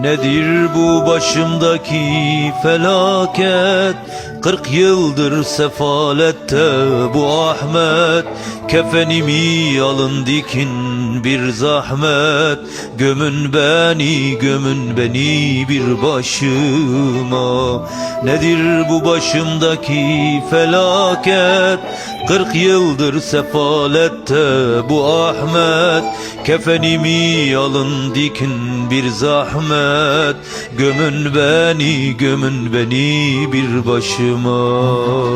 Nedir bu başımdaki felaket? Kırk yıldır sefalette bu Ahmet. Kefenimi alın dikin bir zahmet. Gömün beni gömün beni bir başıma. Nedir bu başımdaki felaket? Kırk yıldır sefalette bu Ahmet. Kefenimi alın dikin bir zahmet Gömün beni gömün beni bir başıma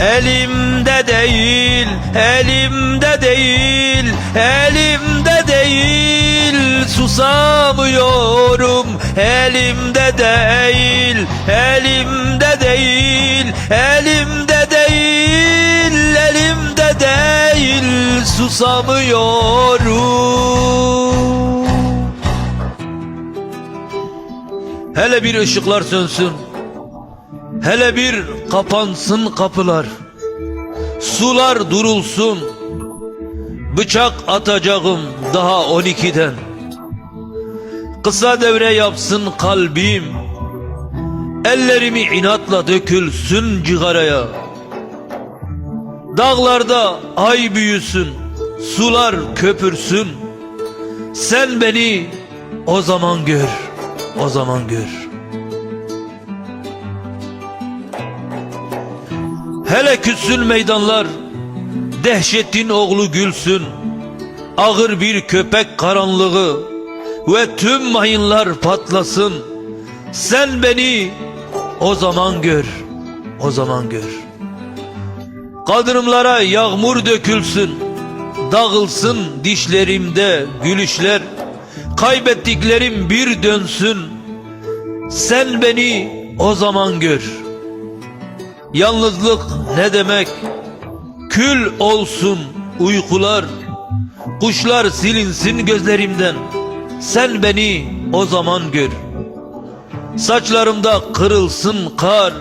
Elimde değil, elimde değil, elimde değil. Susamıyorum elimde değil, elimde değil, elimde değil, elimde değil. Susamıyorum. Hele bir ışıklar sönsün. Hele bir kapansın kapılar. Sular durulsun. Bıçak atacağım daha 12'den Kısa devre yapsın kalbim. Ellerimi inatla dökülsün cigaraya. Dağlarda ay büyüsün Sular köpürsün. Sen beni o zaman gör O zaman gör Hele küssün meydanlar Dehşetin oğlu gülsün Ağır bir köpek karanlığı Ve tüm mayınlar patlasın. Sen beni o zaman gör O zaman gör. Kadınımlara yağmur dökülsün Dağılsın dişlerimde gülüşler Kaybettiklerim bir dönsün Sen beni o zaman gör Yalnızlık ne demek? Kül olsun uykular. Kuşlar silinsin gözlerimden. Sen beni o zaman gör. Saçlarımda kırılsın kar.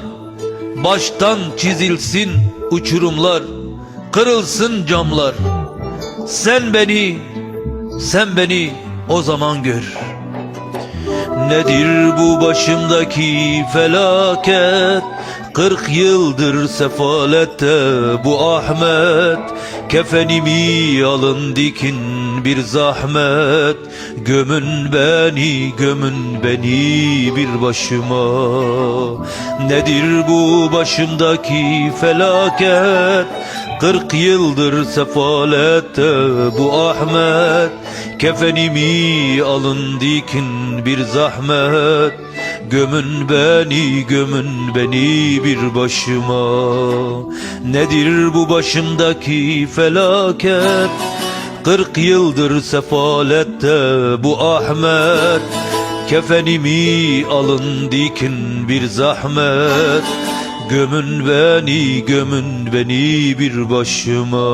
Baştan çizilsin uçurumlar. Kırılsın camlar. Sen beni Sen beni o zaman gör. Nedir bu başımdaki felaket Kırk yıldır sefalette bu Ahmet. Kefenimi alın dikin bir zahmet. Gömün beni gömün beni bir başıma. Nedir bu başımdaki felaket? Kırk yıldır sefalette bu Ahmet. Kefenimi alın dikin bir zahmet Gömün beni gömün beni bir başıma. Nedir bu başımdaki felaket? Kırk yıldır sefalette bu Ahmet. Kefenimi alın dikin bir zahmet. Gömün beni gömün beni bir başıma